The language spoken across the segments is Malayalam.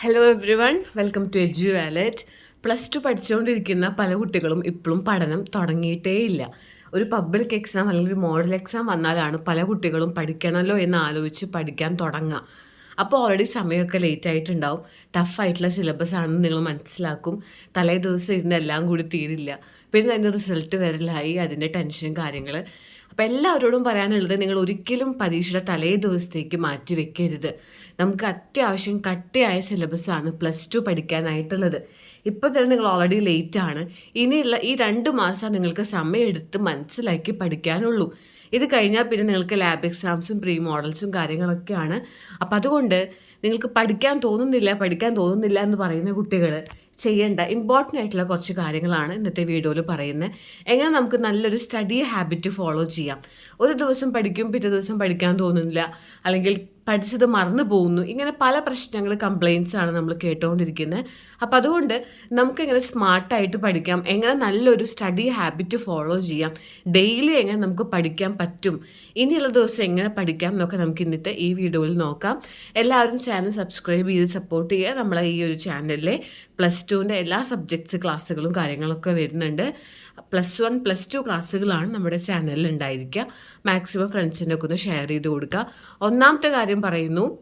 Hello everyone welcome to Edu Wallet plus two പഠിച്ചുകൊണ്ടിരിക്കുന്ന പല കുട്ടികളും ഇപ്പോഴും പഠനം തുടങ്ങിയിട്ടേ ഇല്ല. ഒരു പബ്ലിക് എക്സാം അല്ലെങ്കിൽ ഒരു മോഡൽ എക്സാം വന്നാലാണ് പല കുട്ടികളും പഠിക്കണമല്ലോ എന്ന് ആലോചിച്ച് പഠിക്കാൻ തുടങ്ങുക. അപ്പോൾ ഓൾറെഡി സമയമൊക്കെ ലേറ്റ് ആയിട്ടുണ്ടാവും. ടഫായിട്ടുള്ള സിലബസ് ആണെന്ന് നിങ്ങൾ മനസ്സിലാക്കും. തലേ ദിവസം ഇരുന്ന് എല്ലാം കൂടി തീരില്ല. പിന്നെ അതിന്റെ റിസൾട്ട് വരലായി അതിന്റെ ടെൻഷൻ കാര്യങ്ങൾ അപ്പോൾ എല്ലാവരോടും പറയാനുള്ളത് നിങ്ങൾ ഒരിക്കലും പരീക്ഷയുടെ തലേ ദിവസത്തേക്ക് മാറ്റി വെക്കരുത്. നമുക്ക് അത്യാവശ്യം കട്ടിയായ സിലബസാണ് പ്ലസ് ടു പഠിക്കാനായിട്ടുള്ളത്. ഇപ്പോൾ തന്നെ നിങ്ങൾ ഓൾറെഡി ലേറ്റ് ആണ്. ഇനിയുള്ള ഈ രണ്ട് മാസം നിങ്ങൾക്ക് സമയമെടുത്ത് മനസ്സിലാക്കി പഠിക്കാനുള്ളൂ. ഇത് കഴിഞ്ഞാൽ പിന്നെ നിങ്ങൾക്ക് ലാബ് എക്സാംസും പ്രീ മോഡൽസും കാര്യങ്ങളൊക്കെയാണ്. അപ്പം അതുകൊണ്ട് നിങ്ങൾക്ക് പഠിക്കാൻ തോന്നുന്നില്ല പഠിക്കാൻ തോന്നുന്നില്ല എന്ന് പറയുന്ന കുട്ടികൾ ചെയ്യേണ്ട ഇമ്പോർട്ടന്റ് ആയിട്ടുള്ള കുറച്ച് കാര്യങ്ങളാണ് ഇന്നത്തെ വീഡിയോയിൽ പറയുന്നത്. എങ്ങനെ നമുക്ക് നല്ലൊരു സ്റ്റഡി ഹാബിറ്റ് ഫോളോ ചെയ്യാം. ഒരു ദിവസം പഠിക്കും പിറ്റേ ദിവസം പഠിക്കാൻ തോന്നുന്നില്ല അല്ലെങ്കിൽ പഠിച്ചത് മറന്നു പോകുന്നു ഇങ്ങനെ പല പ്രശ്നങ്ങൾ കംപ്ലയിൻസ് ആണ് നമ്മൾ കേട്ടുകൊണ്ടിരിക്കുന്നത്. അപ്പോൾ അതുകൊണ്ട് നമുക്ക് എങ്ങനെ സ്മാർട്ടായിട്ട് പഠിക്കാം എങ്ങനെ നല്ലൊരു സ്റ്റഡി ഹാബിറ്റ് ഫോളോ ചെയ്യാം ഡെയിലി എങ്ങനെ നമുക്ക് പഠിക്കാൻ പറ്റും ഇനിയുള്ള ദിവസം എങ്ങനെ പഠിക്കാം എന്നൊക്കെ നമുക്ക് ഇന്നത്തെ ഈ വീഡിയോയിൽ നോക്കാം. എല്ലാവരും ചാനൽ സബ്സ്ക്രൈബ് ചെയ്ത് സപ്പോർട്ട് ചെയ്യുക നമ്മളെ ഈ ഒരു ചാനലിലെ പ്ലസ് ടുവിന്റെ എല്ലാ സബ്ജക്ട്സ് ക്ലാസ്സുകളും കാര്യങ്ങളൊക്കെ വരുന്നുണ്ട്. പ്ലസ് വൺ പ്ലസ് ടു ക്ലാസ്സുകളാണ് നമ്മുടെ ചാനലിൽ ഉണ്ടായിരിക്കുക. മാക്സിമം ഫ്രണ്ട്സിന്റെ ഒക്കെ ഒന്ന് ഷെയർ ചെയ്ത് കൊടുക്കുക. ഒന്നാമത്തെ കാര്യം പറയുന്നു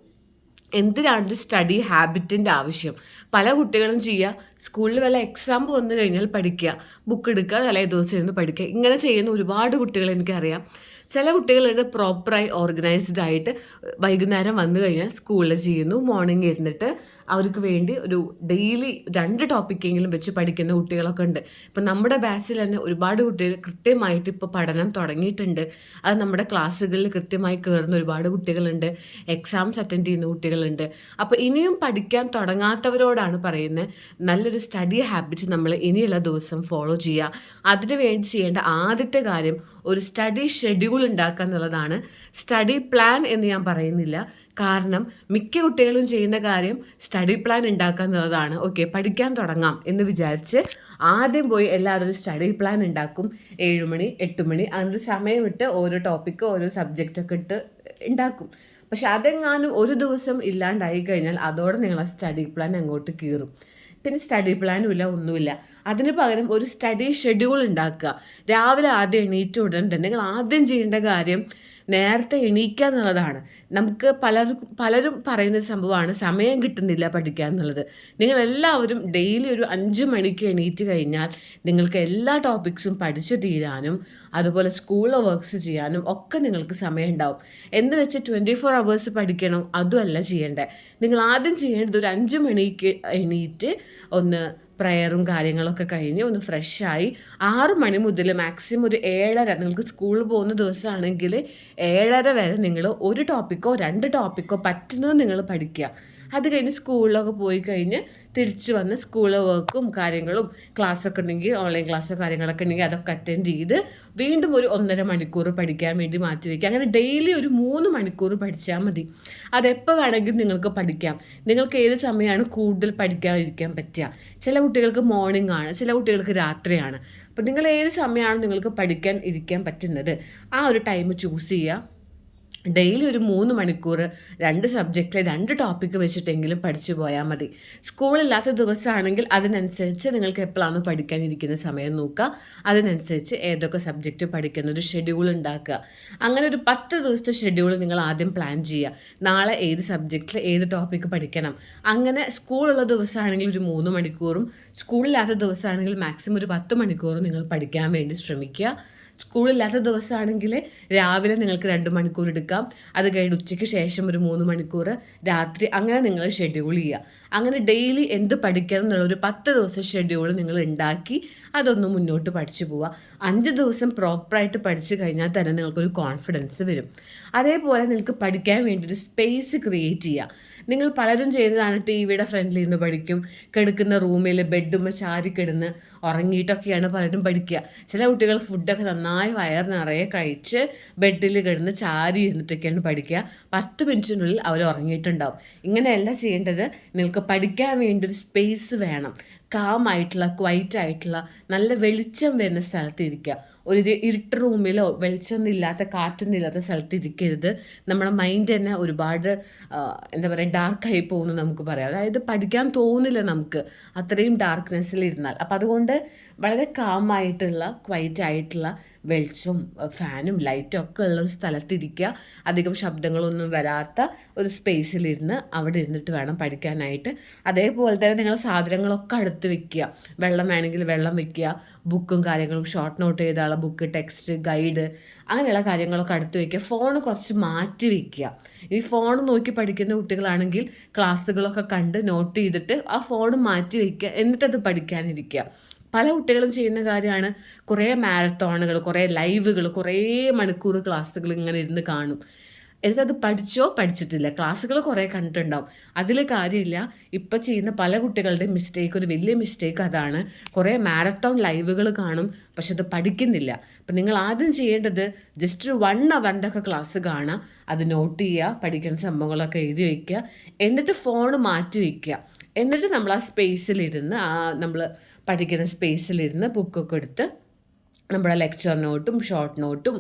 എന്തിനാണ് സ്റ്റഡി ഹാബിറ്റിന്റെ ആവശ്യം? പല കുട്ടികളും ചെയ്യുക സ്കൂളിൽ വല്ല എക്സാം വന്നു കഴിഞ്ഞാൽ പഠിക്കുക ബുക്ക് എടുക്കുക തലേ ദിവസം ഇരുന്ന് പഠിക്കുക ഇങ്ങനെ ചെയ്യുന്ന ഒരുപാട് കുട്ടികൾ എനിക്കറിയാം. ചില കുട്ടികളുണ്ട് പ്രോപ്പറായി ഓർഗനൈസ്ഡ് ആയിട്ട് വൈകുന്നേരം വന്നു കഴിഞ്ഞാൽ സ്കൂളിൽ ചെയ്യുന്നു മോർണിംഗ് ഇരുന്നിട്ട് അവർക്ക് വേണ്ടി ഒരു ഡെയിലി രണ്ട് ടോപ്പിക്കെങ്കിലും വെച്ച് പഠിക്കുന്ന കുട്ടികളൊക്കെ ഉണ്ട്. ഇപ്പം നമ്മുടെ ബാച്ചിൽ തന്നെ ഒരുപാട് കുട്ടികൾ കൃത്യമായിട്ട് ഇപ്പോൾ പഠനം തുടങ്ങിയിട്ടുണ്ട്. അത് നമ്മുടെ ക്ലാസ്സുകളിൽ കൃത്യമായി കയറുന്ന ഒരുപാട് കുട്ടികളുണ്ട്. എക്സാംസ് അറ്റൻഡ് ചെയ്യുന്ന കുട്ടികളുണ്ട്. അപ്പോൾ ഇനിയും പഠിക്കാൻ തുടങ്ങാത്തവരോടാണ് പറയുന്നത് നല്ലൊരു സ്റ്റഡി ഹാബിറ്റ് നമ്മൾ ഇനിയുള്ള ദിവസം ഫോളോ ചെയ്യുക. അതിനു വേണ്ടി ചെയ്യേണ്ട ആദ്യത്തെ കാര്യം ഒരു സ്റ്റഡി ഷെഡ്യൂൾ ഉണ്ടാക്കുക എന്നുള്ളതാണ് സ്റ്റഡി പ്ലാൻ എന്ന് ഞാൻ പറയുന്നില്ല. കാരണം മിക്ക കുട്ടികളും ചെയ്യുന്ന കാര്യം സ്റ്റഡി പ്ലാൻ ഉണ്ടാക്കുക എന്നുള്ളതാണ് ഓക്കെ പഠിക്കാൻ തുടങ്ങാം എന്ന് വിചാരിച്ച് ആദ്യം പോയി എല്ലാവരും സ്റ്റഡി പ്ലാൻ ഉണ്ടാക്കും. ഏഴുമണി എട്ട് മണി അങ്ങനൊരു സമയമിട്ട് ഓരോ ടോപ്പിക്ക് ഓരോ സബ്ജക്റ്റൊക്കെ ഇട്ട് ഉണ്ടാക്കും. പക്ഷെ അതെങ്ങാനും ഒരു ദിവസം ഇല്ലാണ്ടായി കഴിഞ്ഞാൽ അതോടെ നിങ്ങൾ ആ സ്റ്റഡി പ്ലാൻ അങ്ങോട്ട് കീറും. പിന്നെ സ്റ്റഡി പ്ലാനും ഇല്ല ഒന്നുമില്ല. അതിന് പകരം ഒരു സ്റ്റഡി ഷെഡ്യൂൾ ഉണ്ടാക്കുക രാവിലെ ആദ്യം എണീറ്റ ഉടൻ തന്നെ നിങ്ങൾ ആദ്യം ചെയ്യേണ്ട കാര്യം നേരത്തെ എണീക്കുക എന്നുള്ളതാണ്. നമുക്ക് പലർക്കും പലരും പറയുന്ന സംഭവമാണ് സമയം കിട്ടുന്നില്ല പഠിക്കുക എന്നുള്ളത്. നിങ്ങൾ എല്ലാവരും ഡെയിലി ഒരു അഞ്ച് മണിക്ക് എണീറ്റ് കഴിഞ്ഞാൽ നിങ്ങൾക്ക് എല്ലാ ടോപ്പിക്സും പഠിച്ചു തീരാനും അതുപോലെ സ്കൂൾ വർക്ക്സ് ചെയ്യാനും ഒക്കെ നിങ്ങൾക്ക് സമയം ഉണ്ടാവും. എന്ന് വെച്ച് ട്വന്റി ഫോർ അവേഴ്സ് പഠിക്കണം അതുമല്ല ചെയ്യേണ്ടത്. നിങ്ങൾ ആദ്യം ചെയ്യേണ്ടത് ഒരു അഞ്ച് മണിക്ക് എണീറ്റ് ഒന്ന് പ്രയറും കാര്യങ്ങളൊക്കെ കഴിഞ്ഞ് ഒന്ന് ഫ്രഷായി ആറ് മണി മുതൽ മാക്സിമം ഒരു ഏഴര നിങ്ങൾക്ക് സ്കൂളിൽ പോകുന്ന ദിവസമാണെങ്കിൽ ഏഴര വരെ നിങ്ങൾ ഒരു ടോപ്പിക്കോ രണ്ട് ടോപ്പിക്കോ പറ്റുന്നത് നിങ്ങൾ പഠിക്കുക. അത് കഴിഞ്ഞ് സ്കൂളിലൊക്കെ പോയി കഴിഞ്ഞ് തിരിച്ച് വന്ന് സ്കൂൾ വർക്കും കാര്യങ്ങളും ക്ലാസ്സൊക്കെ ഉണ്ടെങ്കിൽ ഓൺലൈൻ ക്ലാസ്സോ കാര്യങ്ങളൊക്കെ ഉണ്ടെങ്കിൽ അതൊക്കെ അറ്റൻഡ് ചെയ്ത് വീണ്ടും ഒരു ഒന്നര മണിക്കൂർ പഠിക്കാൻ വേണ്ടി മാറ്റി വയ്ക്കുക അങ്ങനെ ഡെയിലി ഒരു മൂന്ന് മണിക്കൂർ പഠിച്ചാൽ മതി. അതെപ്പോൾ വേണമെങ്കിലും നിങ്ങൾക്ക് പഠിക്കാം. നിങ്ങൾക്ക് ഏത് സമയമാണ് കൂടുതൽ പഠിക്കാതിരിക്കാൻ പറ്റുക? ചില കുട്ടികൾക്ക് മോർണിംഗ് ആണ് ചില കുട്ടികൾക്ക് രാത്രിയാണ്. അപ്പോൾ നിങ്ങൾ ഏത് സമയമാണ് നിങ്ങൾക്ക് പഠിക്കാൻ ഇരിക്കാൻ പറ്റുന്നത്? ആ ഒരു ടൈം ചൂസ് ചെയ്യുക. ഡെയിലി ഒരു മൂന്ന് മണിക്കൂർ രണ്ട് സബ്ജക്റ്റിലെ രണ്ട് ടോപ്പിക്ക് വെച്ചിട്ടെങ്കിലും പഠിച്ചു പോയാൽ മതി. സ്കൂളില്ലാത്ത ദിവസമാണെങ്കിൽ അതിനനുസരിച്ച് നിങ്ങൾക്ക് എപ്പോഴാണ് പഠിക്കാനിരിക്കുന്ന സമയം നോക്കുക. അതിനനുസരിച്ച് ഏതൊക്കെ സബ്ജക്റ്റ് പഠിക്കുന്ന ഒരു ഷെഡ്യൂൾ ഉണ്ടാക്കുക. അങ്ങനെ ഒരു പത്ത് ദിവസത്തെ ഷെഡ്യൂൾ നിങ്ങൾ ആദ്യം പ്ലാൻ ചെയ്യുക. നാളെ ഏത് സബ്ജക്റ്റിൽ ഏത് ടോപ്പിക്ക് പഠിക്കണം. അങ്ങനെ സ്കൂളുള്ള ദിവസമാണെങ്കിൽ ഒരു മൂന്ന് മണിക്കൂറും സ്കൂളില്ലാത്ത ദിവസമാണെങ്കിൽ മാക്സിമം ഒരു പത്ത് മണിക്കൂറും നിങ്ങൾ പഠിക്കാൻ വേണ്ടി ശ്രമിക്കുക. സ്കൂളില്ലാത്ത ദിവസമാണെങ്കിൽ രാവിലെ നിങ്ങൾക്ക് രണ്ട് മണിക്കൂർ എടുക്കാം. അത് കഴിഞ്ഞ് ഉച്ചയ്ക്ക് ശേഷം ഒരു മൂന്ന് മണിക്കൂർ രാത്രി അങ്ങനെ നിങ്ങൾ ഷെഡ്യൂൾ ചെയ്യുക. അങ്ങനെ ഡെയിലി എന്ത് പഠിക്കണം എന്നുള്ള ഒരു പത്ത് ദിവസം ഷെഡ്യൂൾ നിങ്ങൾ ഉണ്ടാക്കി അതൊന്ന് മുന്നോട്ട് പഠിച്ചു പോവുക. അഞ്ച് ദിവസം പ്രോപ്പറായിട്ട് പഠിച്ചു കഴിഞ്ഞാൽ തന്നെ നിങ്ങൾക്കൊരു കോൺഫിഡൻസ് വരും. അതേപോലെ നിങ്ങൾക്ക് പഠിക്കാൻ വേണ്ടി ഒരു സ്പേസ് ക്രിയേറ്റ് ചെയ്യുക. നിങ്ങൾ പലരും ചെയ്യുന്നതാണ് ടി വിയുടെ ഫ്രണ്ടിൽ നിന്ന് പഠിക്കും. കിടക്കുന്ന റൂമിൽ ബെഡുമ്മ ചാരി കിടന്ന് ഉറങ്ങിയിട്ടൊക്കെയാണ് പലരും പഠിക്കുക. ചില കുട്ടികൾ ഫുഡൊക്കെ നന്നായി വയർ നിറയെ കഴിച്ച് ബെഡിൽ കിടന്ന് ചാരി ഇരുന്നിട്ടൊക്കെയാണ് പഠിക്കുക. പത്ത് മിനിറ്റിനുള്ളിൽ അവർ ഉറങ്ങിയിട്ടുണ്ടാവും. ഇങ്ങനെയല്ല ചെയ്യേണ്ടത്. നിങ്ങൾക്ക് പഠിക്കാൻ വേണ്ടി ഒരു സ്പേസ് വേണം. കാമായിട്ടുള്ള ക്വൈറ്റ് ആയിട്ടുള്ള നല്ല വെളിച്ചം വരുന്ന സ്ഥലത്ത് ഇരിക്കുക ഒരു ഇരു- ഇരുട്ട് റൂമിലോ വെളിച്ചമൊന്നും ഇല്ലാത്ത കാറ്റൊന്നും ഇല്ലാത്ത സ്ഥലത്ത് ഇരിക്കരുത് നമ്മുടെ മൈൻഡ് തന്നെ ഒരുപാട് എന്താ പറയുക ഡാർക്കായി പോകുന്നു നമുക്ക് പറയാം. അതായത് പഠിക്കാൻ തോന്നില്ല നമുക്ക് അത്രയും ഡാർക്ക്നെസ്സിൽ ഇരുന്നാൽ. അപ്പം അതുകൊണ്ട് വളരെ കാമായിട്ടുള്ള ക്വൈറ്റ് ആയിട്ടുള്ള വെളിച്ചവും ഫാനും ലൈറ്റും ഒക്കെ ഉള്ള ഒരു സ്ഥലത്തിരിക്കുക അധികം ശബ്ദങ്ങളൊന്നും വരാത്ത ഒരു സ്പേസിലിരുന്ന് അവിടെ ഇരുന്നിട്ട് വേണം പഠിക്കാനായിട്ട്. അതേപോലെ തന്നെ നിങ്ങൾ സാധനങ്ങളൊക്കെ അടുത്ത് വെക്കുക. വെള്ളം വേണമെങ്കിൽ വെള്ളം വെക്കുക. ബുക്കും കാര്യങ്ങളും ഷോർട്ട് നോട്ട് ചെയ്താലുള്ള ബുക്ക് ടെക്സ്റ്റ് ഗൈഡ് അങ്ങനെയുള്ള കാര്യങ്ങളൊക്കെ അടുത്ത് വെക്കുക. ഫോൺ കുറച്ച് മാറ്റി വെക്കുക. ഈ ഫോൺ നോക്കി പഠിക്കുന്ന കുട്ടികളാണെങ്കിൽ ക്ലാസ്സുകളൊക്കെ കണ്ട് നോട്ട് ചെയ്തിട്ട് ആ ഫോൺ മാറ്റി വെക്കുക. എന്നിട്ടത് പഠിക്കാനിരിക്കുക. പല കുട്ടികളും ചെയ്യുന്ന കാര്യമാണ്. കുറേ മാരത്തോണുകൾ കുറേ ലൈവുകൾ കുറേ മണിക്കൂർ ക്ലാസ്സുകൾ ഇങ്ങനെ ഇരുന്ന് കാണും. എന്നിട്ടത് പഠിച്ചോ? പഠിച്ചിട്ടില്ല. ക്ലാസ്സുകൾ കുറേ കണ്ടിട്ടുണ്ടാവും. അതിൽ കാര്യമില്ല. ഇപ്പം ചെയ്യുന്ന പല കുട്ടികളുടെയും മിസ്റ്റേക്ക് ഒരു വലിയ മിസ്റ്റേക്ക് അതാണ്. കുറേ മാരത്തോൺ ലൈവുകൾ കാണും പക്ഷെ അത് പഠിക്കുന്നില്ല. അപ്പം നിങ്ങൾ ആദ്യം ചെയ്യേണ്ടത് ജസ്റ്റ് ഒരു വൺ അവറിന്റെ ഒക്കെ ക്ലാസ് കാണുക. അത് നോട്ട് ചെയ്യുക പഠിക്കുന്ന സംഭവങ്ങളൊക്കെ എഴുതി വയ്ക്കുക. എന്നിട്ട് ഫോൺ മാറ്റി വയ്ക്കുക. എന്നിട്ട് നമ്മൾ ആ സ്പേസിലിരുന്ന് ആ നമ്മൾ പഠിക്കുന്ന സ്പേസിലിരുന്ന് ബുക്കൊക്കെ എടുത്ത് നമ്മുടെ ലെക്ചർ നോട്ടും ഷോർട്ട് നോട്ടും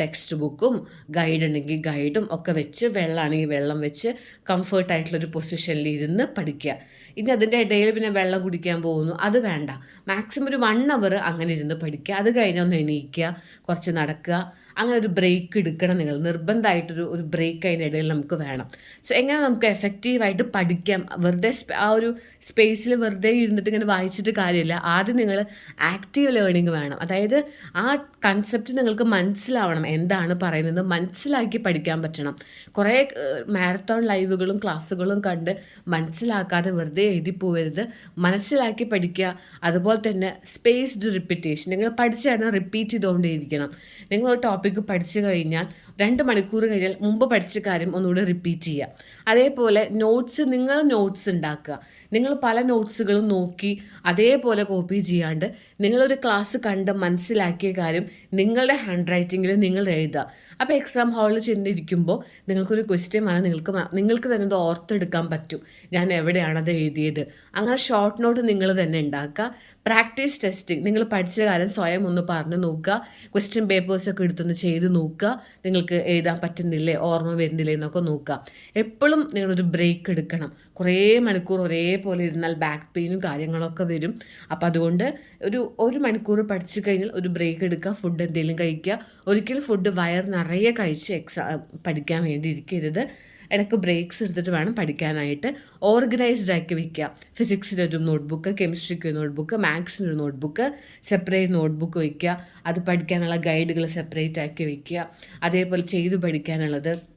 ടെക്സ്റ്റ് ബുക്കും ഗൈഡ് ഉണ്ടെങ്കിൽ ഗൈഡും ഒക്കെ വെച്ച് വെള്ളമാണെങ്കിൽ വെള്ളം വെച്ച് കംഫർട്ടായിട്ടുള്ളൊരു പൊസിഷനിൽ ഇരുന്ന് പഠിക്കുക. ഇനി അതിന്റെ ഇടയിൽ പിന്നെ വെള്ളം കുടിക്കാൻ പോകുന്നു. അത് വേണ്ട. മാക്സിമം ഒരു വൺ അവർ അങ്ങനെ ഇരുന്ന് പഠിക്കുക. അത് കഴിഞ്ഞ് ഒന്ന് എണീക്കുക കുറച്ച് നടക്കുക. അങ്ങനെ ഒരു ബ്രേക്ക് എടുക്കണം നിങ്ങൾ. നിർബന്ധമായിട്ടൊരു ഒരു ബ്രേക്ക് അതിന്റെ ഇടയിൽ നമുക്ക് വേണം. സോ എങ്ങനെ നമുക്ക് എഫക്റ്റീവായിട്ട് പഠിക്കാം? വെറുതെ ആ ഒരു സ്പേസിൽ വെറുതെ ഇരുന്നിട്ട് ഇങ്ങനെ വായിച്ചിട്ട് കാര്യമില്ല. ആദ്യം നിങ്ങൾ ആക്റ്റീവ് ലേണിംഗ് വേണം. അതായത് ആ കൺസെപ്റ്റ് നിങ്ങൾക്ക് മനസ്സിലാവണം. എന്താണ് പറയുന്നത് മനസ്സിലാക്കി പഠിക്കാൻ പറ്റണം. കുറേ മാരത്തോൺ ലൈവുകളും ക്ലാസ്സുകളും കണ്ട് മനസ്സിലാക്കാതെ വെറുതെ എഴുതി പോകരുത് മനസ്സിലാക്കി പഠിക്കുക. അതുപോലെ തന്നെ സ്പേസ്ഡ് റിപ്പീറ്റേഷൻ നിങ്ങൾ പഠിച്ചു കഴിഞ്ഞാൽ റിപ്പീറ്റ് ചെയ്തുകൊണ്ടേയിരിക്കണം. നിങ്ങൾ ഒരു ടോപ്പിക്ക് പഠിച്ചു കഴിഞ്ഞാൽ രണ്ട് മണിക്കൂർ കഴിഞ്ഞാൽ മുമ്പ് പഠിച്ച കാര്യം ഒന്നുകൂടി റിപ്പീറ്റ് ചെയ്യുക. അതേപോലെ നോട്ട്സ് നിങ്ങൾ നോട്ട്സ് ഉണ്ടാക്കുക. നിങ്ങൾ പല നോട്ട്സുകളും നോക്കി അതേപോലെ കോപ്പി ചെയ്യാണ്ട് നിങ്ങളൊരു ക്ലാസ് കണ്ട് മനസ്സിലാക്കിയ കാര്യം നിങ്ങളുടെ ഹാൻഡ് റൈറ്റിങ്ങിൽ നിങ്ങൾ എഴുതുക. അപ്പോൾ എക്സാം ഹാളിൽ ചെന്നിരിക്കുമ്പോൾ നിങ്ങൾക്കൊരു ക്വസ്റ്റ്യൻ വന്നാൽ നിങ്ങൾക്ക് നിങ്ങൾക്ക് തന്നെ അത് ഓർത്തെടുക്കാൻ പറ്റും. ഞാൻ എവിടെയാണ് അത് എഴുതിയത്? അങ്ങനെ ഷോർട്ട് നോട്ട് നിങ്ങൾ തന്നെ ഉണ്ടാക്കുക. പ്രാക്ടീസ് ടെസ്റ്റിംഗ് നിങ്ങൾ പഠിച്ച കാര്യം സ്വയം ഒന്ന് പറഞ്ഞു നോക്കുക. ക്വസ്റ്റ്യൻ പേപ്പേഴ്സൊക്കെ എടുത്തൊന്ന് ചെയ്ത് നോക്കുക. നിങ്ങൾക്ക് എഴുതാൻ പറ്റുന്നില്ലേ ഓർമ്മ വരുന്നില്ലേ എന്നൊക്കെ നോക്കുക. എപ്പോഴും നിങ്ങളൊരു ബ്രേക്ക് എടുക്കണം. കുറേ മണിക്കൂർ ഒരേപോലെ ഇരുന്നാൽ ബാക്ക് പെയിനും കാര്യങ്ങളൊക്കെ വരും. അപ്പോൾ അതുകൊണ്ട് ഒരു ഒരു മണിക്കൂർ പഠിച്ചു കഴിഞ്ഞാൽ ഒരു ബ്രേക്ക് എടുക്കുക ഫുഡ് എന്തെങ്കിലും കഴിക്കുക. ഒരിക്കലും ഫുഡ് വയർ നിറയെ കഴിച്ച് എക്സാ പഠിക്കാൻ വേണ്ടി ഇരിക്കരുത്. ഇടയ്ക്ക് ബ്രേക്സ് എടുത്തിട്ട് വേണം പഠിക്കാനായിട്ട്. ഓർഗനൈസ്ഡ് ആക്കി വയ്ക്കുക ഫിസിക്സിന്റെ ഒരു നോട്ട്ബുക്ക് കെമിസ്ട്രിക്ക് ഒരു നോട്ട്ബുക്ക് മാത്സിന്റെ ഒരു നോട്ട്ബുക്ക് സെപ്പറേറ്റ് നോട്ട്ബുക്ക് വയ്ക്കുക അത് പഠിക്കാനുള്ള ഗൈഡുകൾ സെപ്പറേറ്റ് ആക്കി വയ്ക്കുക അതേപോലെ ചെയ്തു പഠിക്കാനുള്ളത്.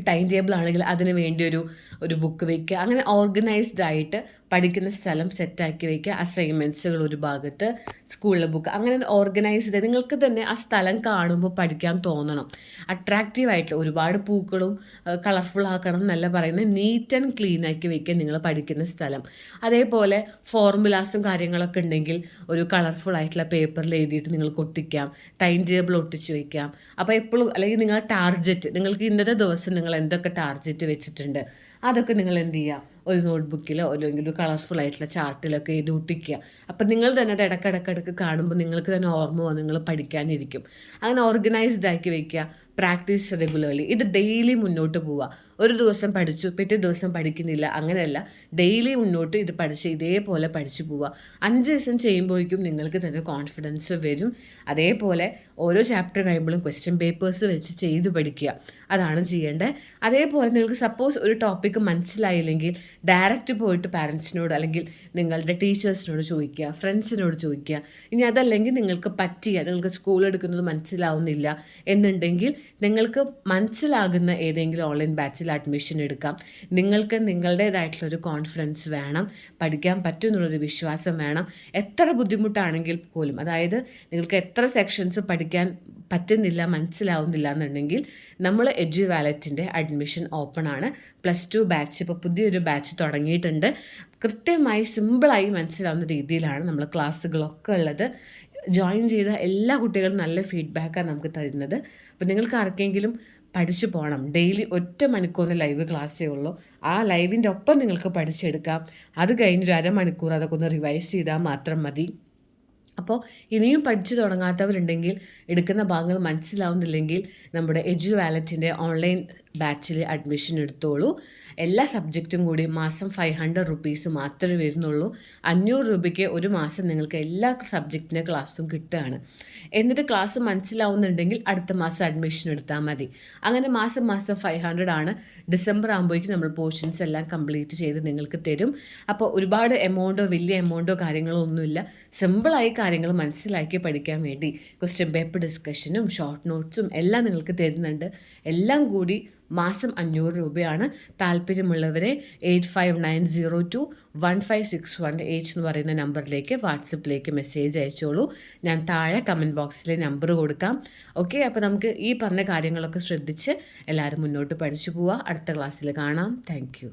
ടൈം ടേബിൾ ആണെങ്കിൽ അതിന് വേണ്ടി ഒരു ഒരു ബുക്ക് വയ്ക്കുക. അങ്ങനെ ഓർഗനൈസ്ഡ് ആയിട്ട് പഠിക്കുന്ന സ്ഥലം സെറ്റാക്കി വയ്ക്കുക. അസൈൻമെന്റ്സുകൾ ഒരു ഭാഗത്ത് സ്കൂളിലെ ബുക്ക് അങ്ങനെ ഓർഗനൈസ്ഡ് നിങ്ങൾക്ക് തന്നെ ആ സ്ഥലം കാണുമ്പോൾ പഠിക്കാൻ തോന്നണം. അട്രാക്റ്റീവ് ആയിട്ട് ഒരുപാട് പൂക്കളും കളർഫുൾ ആക്കണം എന്നല്ല പറയുന്നത്. നീറ്റ് ആൻഡ് ക്ലീൻ ആക്കി വയ്ക്കുക നിങ്ങൾ പഠിക്കുന്ന സ്ഥലം. അതേപോലെ ഫോർമുലാസും കാര്യങ്ങളൊക്കെ ഉണ്ടെങ്കിൽ ഒരു കളർഫുൾ ആയിട്ടുള്ള പേപ്പറിൽ എഴുതിയിട്ട് നിങ്ങൾ ഒട്ടിക്കാം ടൈം ടേബിൾ ഒട്ടിച്ച് വയ്ക്കാം. അപ്പോൾ എപ്പോഴും അല്ലെങ്കിൽ നിങ്ങളുടെ ടാർജറ്റ് നിങ്ങൾക്ക് ഇന്നത്തെ ദിവസം നിങ്ങൾ എന്തൊക്കെ ടാർജറ്റ് വെച്ചിട്ടുണ്ട്. അതൊക്കെ നിങ്ങൾ എന്ത് ചെയ്യുക ഒരു നോട്ട്ബുക്കിലോ അല്ലെങ്കിൽ ഒരു കളർഫുൾ ആയിട്ടുള്ള ചാർട്ടിലൊക്കെ എഴുതി ഒട്ടിക്കുക. അപ്പം നിങ്ങൾ തന്നെ അത് ഇടക്കിടക്കിടക്ക് കാണുമ്പോൾ നിങ്ങൾക്ക് തന്നെ ഓർമ്മ വന്ന് നിങ്ങൾ പഠിക്കാനിരിക്കും. അങ്ങനെ ഓർഗനൈസ്ഡ് ആക്കി വയ്ക്കുക പ്രാക്ടീസ് റെഗുലർലി ഇത് ഡെയിലി മുന്നോട്ട് പോവുക. ഒരു ദിവസം പഠിച്ചു പിറ്റേ ദിവസം പഠിക്കുന്നില്ല. അങ്ങനെയല്ല. ഡെയിലി മുന്നോട്ട് ഇത് പഠിച്ച് ഇതേപോലെ പഠിച്ചു പോവുക. അഞ്ച് ദിവസം ചെയ്യുമ്പോഴേക്കും നിങ്ങൾക്ക് തന്നെ കോൺഫിഡൻസ് വരും. അതേപോലെ ഓരോ ചാപ്റ്റർ കഴിയുമ്പോഴും ക്വസ്റ്റ്യൻ പേപ്പേഴ്സ് വെച്ച് ചെയ്ത് പഠിക്കുക. അതാണ് ചെയ്യേണ്ടത്. അതേപോലെ നിങ്ങൾക്ക് സപ്പോസ് ഒരു ടോപ്പിക്ക് മനസ്സിലായില്ലെങ്കിൽ ഡയറക്റ്റ് പോയിട്ട് പാരൻസിനോട് അല്ലെങ്കിൽ നിങ്ങളുടെ ടീച്ചേഴ്സിനോട് ചോദിക്കുക ഫ്രണ്ട്സിനോട് ചോദിക്കുക. ഇനി അതല്ലെങ്കിൽ നിങ്ങൾക്ക് പറ്റിയ നിങ്ങൾക്ക് സ്കൂൾ എടുക്കുന്നത് മനസ്സിലാവുന്നില്ല എന്നുണ്ടെങ്കിൽ നിങ്ങൾക്ക് മനസ്സിലാകുന്ന ഏതെങ്കിലും ഓൺലൈൻ ബാച്ചിൽ അഡ്മിഷൻ എടുക്കാം. നിങ്ങൾക്ക് നിങ്ങളുടേതായിട്ടുള്ള ഒരു കോൺഫിഡൻസ് വേണം പഠിക്കാൻ പറ്റും എന്നുള്ളൊരു വിശ്വാസം വേണം. എത്ര ബുദ്ധിമുട്ടാണെങ്കിൽ പോലും അതായത് നിങ്ങൾക്ക് എത്ര സെക്ഷൻസ് പഠിക്കാൻ പറ്റുന്നില്ല മനസ്സിലാവുന്നില്ല എന്നുണ്ടെങ്കിൽ നമ്മൾ എഡ്യു വാലറ്റിന്റെ അഡ്മിഷൻ ഓപ്പൺ ആണ്. പ്ലസ് ടു ബാച്ച് ഇപ്പോൾ പുതിയൊരു ബാച്ച് തുടങ്ങിയിട്ടുണ്ട്. കൃത്യമായി സിമ്പിളായി മനസ്സിലാവുന്ന രീതിയിലാണ് നമ്മൾ ക്ലാസ്സുകളൊക്കെ ഉള്ളത്. ജോയിൻ ചെയ്ത എല്ലാ കുട്ടികളും നല്ല ഫീഡ്ബാക്കാണ് നമുക്ക് തരുന്നത്. അപ്പോൾ നിങ്ങൾക്ക് ആർക്കെങ്കിലും പഠിച്ചു പോകണം ഡെയിലി ഒറ്റ മണിക്കൂറിന് ലൈവ് ക്ലാസ്സേ ഉള്ളൂ. ആ ലൈവിന്റെ ഒപ്പം നിങ്ങൾക്ക് പഠിച്ചെടുക്കാം. അത് കഴിഞ്ഞൊരു അരമണിക്കൂർ അതൊക്കെ ഒന്ന് റിവൈസ് ചെയ്താൽ മാത്രം മതി. അപ്പോൾ ഇനിയും പഠിച്ചു തുടങ്ങാത്തവരുണ്ടെങ്കിൽ എടുക്കുന്ന ഭാഗങ്ങൾ മനസ്സിലാവുന്നില്ലെങ്കിൽ നമ്മുടെ എജു വാലറ്റിന്റെ ഓൺലൈൻ ബാച്ചിൽ അഡ്മിഷൻ എടുത്തോളൂ. എല്ലാ സബ്ജക്റ്റും കൂടി മാസം ഫൈവ് ഹൺഡ്രഡ് റുപ്പീസ് മാത്രമേ വരുന്നുള്ളൂ. അഞ്ഞൂറ് രൂപയ്ക്ക് ഒരു മാസം നിങ്ങൾക്ക് എല്ലാ സബ്ജക്റ്റിന്റെ ക്ലാസ്സും കിട്ടുകയാണ്. എന്നിട്ട് ക്ലാസ് മനസ്സിലാവുന്നുണ്ടെങ്കിൽ അടുത്ത മാസം അഡ്മിഷൻ എടുത്താൽ മതി. അങ്ങനെ മാസം മാസം ഫൈവ് ഹൺഡ്രഡ് ആണ്. ഡിസംബർ ആകുമ്പോഴേക്കും നമ്മൾ പോർഷൻസ് എല്ലാം കംപ്ലീറ്റ് ചെയ്ത് നിങ്ങൾക്ക് തരും. അപ്പോൾ ഒരുപാട് എമൗണ്ടോ വലിയ എമൗണ്ടോ കാര്യങ്ങളോ ഒന്നുമില്ല. സിമ്പിളായി കാര്യങ്ങൾ മനസ്സിലാക്കി പഠിക്കാൻ വേണ്ടി ക്വസ്റ്റ്യൻ പേപ്പർ ഡിസ്കഷനും ഷോർട്ട് നോട്ട്സും എല്ലാം നിങ്ങൾക്ക് തരുന്നുണ്ട്. എല്ലാം കൂടി മാസം അഞ്ഞൂറ് രൂപയാണ്. താല്പര്യമുള്ളവരെ eight five nine zero two one five six one eight എന്ന് പറയുന്ന നമ്പറിലേക്ക് വാട്സപ്പിലേക്ക് മെസ്സേജ് അയച്ചോളൂ. ഞാൻ താഴെ കമന്റ് ബോക്സിലെ നമ്പർ കൊടുക്കാം. ഓക്കെ അപ്പോൾ നമുക്ക് ഈ പറഞ്ഞ കാര്യങ്ങളൊക്കെ ശ്രദ്ധിച്ച് എല്ലാവരും മുന്നോട്ട് പഠിച്ചു പോവുക അടുത്ത ക്ലാസ്സിൽ കാണാം. താങ്ക്